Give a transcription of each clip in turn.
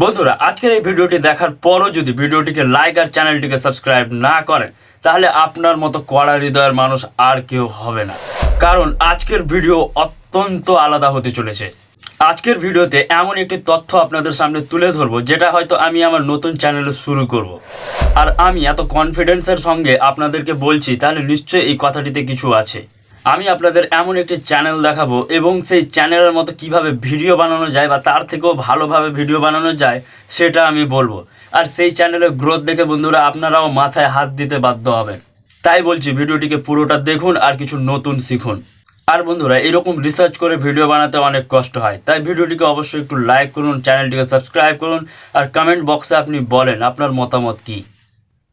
বন্ধুরা, আজকের এই ভিডিওটি দেখার পরও যদি ভিডিওটিকে লাইক আর চ্যানেলটিকে সাবস্ক্রাইব না করেন, তাহলে আপনার মতো কড়া হৃদয়ের মানুষ আর কেউ হবে না। কারণ আজকের ভিডিও অত্যন্ত আলাদা হতে চলেছে। আজকের ভিডিওতে এমন একটি তথ্য আপনাদের সামনে তুলে ধরবো, যেটা হয়তো আমি আমার নতুন চ্যানেলে শুরু করব। আর আমি এত কনফিডেন্সের সঙ্গে আপনাদেরকে বলছি, তাহলে নিশ্চয়ই এই কথাটিতে কিছু আছে। আমি আপনাদের এমন একটি চ্যানেল দেখাবো এবং সেই চ্যানেলের মতো কীভাবে ভিডিও বানানো যায় বা তার থেকেও ভালোভাবে ভিডিও বানানো যায়, সেটা আমি বলব। আর সেই চ্যানেলের গ্রোথ দেখে বন্ধুরা আপনারাও মাথায় হাত দিতে বাধ্য হবেন। তাই বলছি, ভিডিওটিকে পুরোটা দেখুন আর কিছু নতুন শিখুন। আর বন্ধুরা, এরকম রিসার্চ করে ভিডিও বানাতে অনেক কষ্ট হয়। তাই ভিডিওটিকে অবশ্যই একটু লাইক করুন চ্যানেলটিকে সাবস্ক্রাইব করুন আর কমেন্ট বক্সে আপনি বলেন আপনার মতামত কি।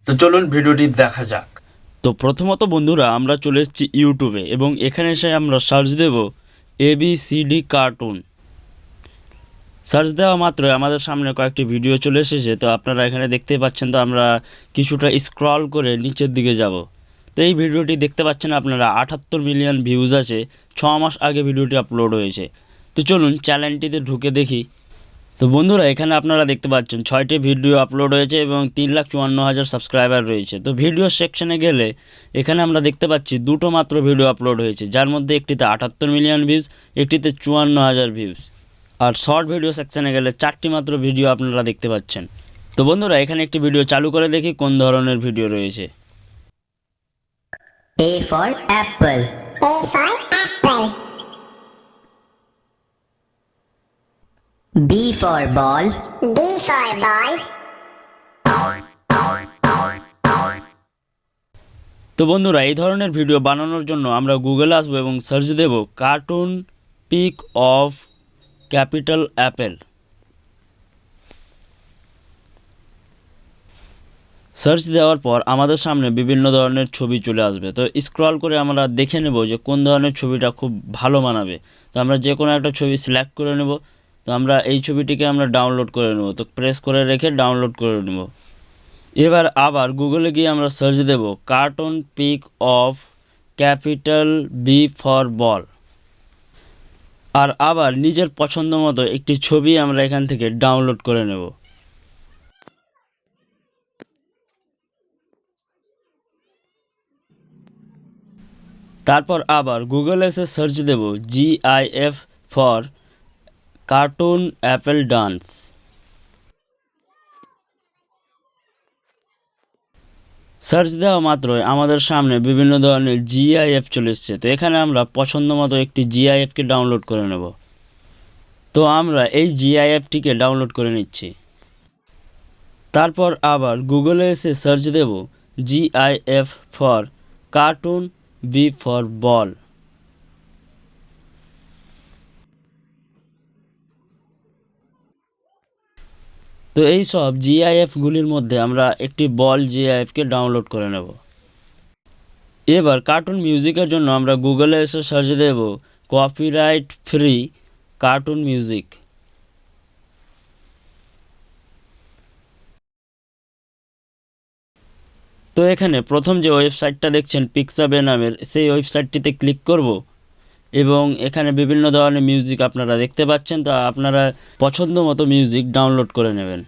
তো চলুন, ভিডিওটি দেখা যাক। তো প্রথমত বন্ধুরা, আমরা চলে এসেছি ইউটিউবে এবং এখানে এসে আমরা search Dev A B C D cartoon search দেওয়া মাত্র আমাদের সামনে কয়েকটি ভিডিও চলে এসেছে, তো আপনারা এখানে দেখতে পাচ্ছেন তো আমরা কিছুটা স্ক্রল করে নিচের দিকে যাব। তো এই ভিডিওটি দেখতে পাচ্ছেন আপনারা, আটাত্তর মিলিয়ন ভিউজ আছে, ছ মাস আগে ভিডিওটি আপলোড হয়েছে। তো চলুন চ্যানেলটিতে ঢুকে দেখি। তো বন্ধুরা এখানে আপনারা দেখতে পাচ্ছেন ছয়টি ভিডিও আপলোড হয়েছে এবং তিন লাখ চুয়ান্ন হাজার সাবস্ক্রাইবার রয়েছে তো ভিডিও সেকশনে গেলে এখানে আমরা দেখতে পাচ্ছি দুটো মাত্র ভিডিও আপলোড হয়েছে যার মধ্যে একটিতে আটাত্তর মিলিয়ন ভিউজ একটিতে চুয়ান্ন হাজার ভিউজ আর শর্ট ভিডিও সেকশনে গেলে চারটি মাত্র ভিডিও আপনারা দেখতে পাচ্ছেন তো বন্ধুরা এখানে একটি ভিডিও চালু করে দেখি কোন ধরনের ভিডিও রয়েছে A for apple. A for apple. B for ball. B for ball. তো বন্ধুরা এই ধরনের ভিডিও বানানোর জন্য আমরা গুগলে আসব এবং search Dev cartoon pic of capital apple search দেওয়ার পর আমাদের সামনে বিভিন্ন ধরনের ছবি চলে আসবে তো স্ক্রল করে আমরা দেখে নেব যে কোন ধরনের ছবিটা খুব ভালো মানাবে তো আমরা যে কোনো একটা ছবি সিলেক্ট করে নেব তো আমরা এই ছবিটিকে আমরা ডাউনলোড করে নেব। তো প্রেস করে রেখে ডাউনলোড করে নেব। এবার আবার গুগলে গিয়ে আমরা search Dev cartoon pic of capital B for ball আর আবার নিজের পছন্দ মতো একটি ছবি আমরা এখান থেকে ডাউনলোড করে নেব। তারপর আবার গুগলে এসে search Dev GIF for cartoon apple dance. Search দেওয়া মাত্রই আমাদের সামনে বিভিন্ন ধরনের জিআইএফ চলে এসছে। তো এখানে আমরা পছন্দ মতো একটি জিআইএফকে ডাউনলোড করে নেব। তো আমরা এই জিআইএফটিকে ডাউনলোড করে নিচ্ছি। তারপর আবার গুগলে এসে search Dev GIF for cartoon B for ball তো এই সব জিআইএফগুলির মধ্যে আমরা একটি বল জিআইএফকে ডাউনলোড করে নেব। এবার কার্টুন মিউজিকের জন্য আমরা গুগলে এসে সার্চ দেব কপিরাইট ফ্রি কার্টুন মিউজিক তো এখানে প্রথম যে ওয়েবসাইটটা দেখছেন পিক্সাবে নামের, সেই ওয়েবসাইটটিতে ক্লিক করব। এবং এখানে বিভিন্ন ধরনের মিউজিক আপনারা দেখতে পাচ্ছেন, তো আপনারা পছন্দ মতো মিউজিক ডাউনলোড করে নেবেন।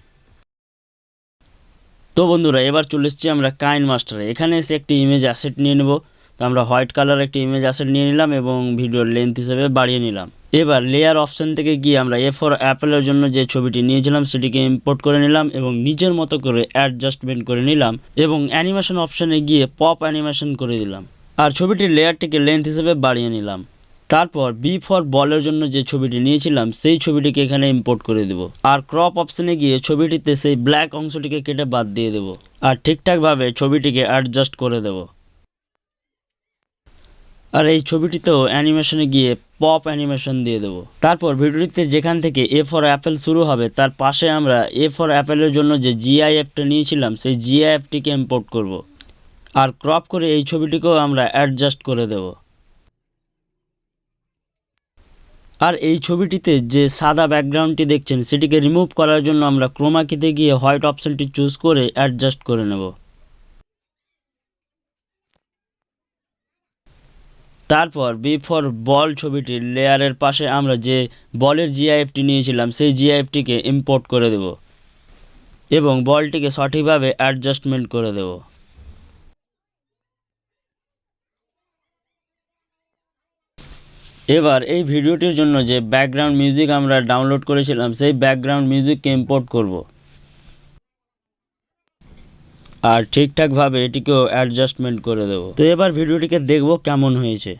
তো বন্ধুরা, এবার চলে এসেছি আমরা কাইন মাস্টারে এখানে এসে একটি ইমেজ অ্যাসেট নিয়ে নেব। তো আমরা হোয়াইট কালার একটি ইমেজ অ্যাসেট নিয়ে নিলাম এবং ভিডিওর লেন্থ হিসেবে বাড়িয়ে নিলাম। এবার লেয়ার অপশন থেকে গিয়ে আমরা এ ফর অ্যাপেলের জন্য যে ছবিটি নিয়েছিলাম, সেটিকে ইম্পোর্ট করে নিলাম এবং নিজের মতো করে অ্যাডজাস্টমেন্ট করে নিলাম এবং অ্যানিমেশন অপশানে গিয়ে পপ অ্যানিমেশন করে দিলাম। আর ছবিটির লেয়ারটিকে লেন্থ হিসেবে বাড়িয়ে নিলাম। তারপর বি ফর বলের জন্য যে ছবিটি নিয়েছিলাম, সেই ছবিটিকে এখানে ইম্পোর্ট করে দেব। আর ক্রপ অপশনে গিয়ে ছবিটিতে সেই ব্ল্যাক অংশটিকে কেটে বাদ দিয়ে দেব। আর ঠিকঠাকভাবে ছবিটিকে অ্যাডজাস্ট করে দেব। আর এই ছবিটিতেও অ্যানিমেশনে গিয়ে পপ অ্যানিমেশন দিয়ে দেবো। তারপর ভিডিওটিতে যেখান থেকে এ ফর অ্যাপেল শুরু হবে, তার পাশে আমরা এ ফর অ্যাপেলের জন্য যে জিআইএফটা নিয়েছিলাম, সেই জিআইএফটিকে ইম্পোর্ট করব। আর ক্রপ করে এই ছবিটিকেও আমরা অ্যাডজাস্ট করে দেব। আর এই ছবিটিতে যে সাদা ব্যাকগ্রাউন্ডটি দেখছেন, সেটিকে রিমুভ করার জন্য আমরা ক্রোমাকিতে গিয়ে হোয়াইট অপশনটি চুজ করে অ্যাডজাস্ট করে নেব। তারপর বি ফর বল ছবিটির লেয়ারের পাশে আমরা যে বলের জিআইএফটি নিয়েছিলাম, সেই জিআইএফটিকে ইম্পোর্ট করে দেব এবং বলটিকে সঠিকভাবে অ্যাডজাস্টমেন্ট করে দেব। এবার এই ভিডিওটির জন্য যে ব্যাকগ্রাউন্ড মিউজিক আমরা ডাউনলোড করেছিলাম, সেই ব্যাকগ্রাউন্ড মিউজিককে ইম্পোর্ট করব। আর ঠিকঠাকভাবে এটিকেও অ্যাডজাস্টমেন্ট করে দেব। তো এবার ভিডিওটিকে দেখব কেমন হয়েছে।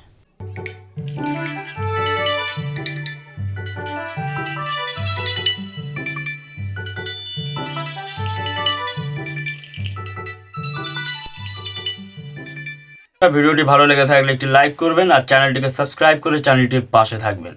ভিডিওটি ভালো লেগে থাকলে একটি লাইক করবেন আর চ্যানেলটিকে সাবস্ক্রাইব করে চ্যানেলটির পাশে থাকবেন।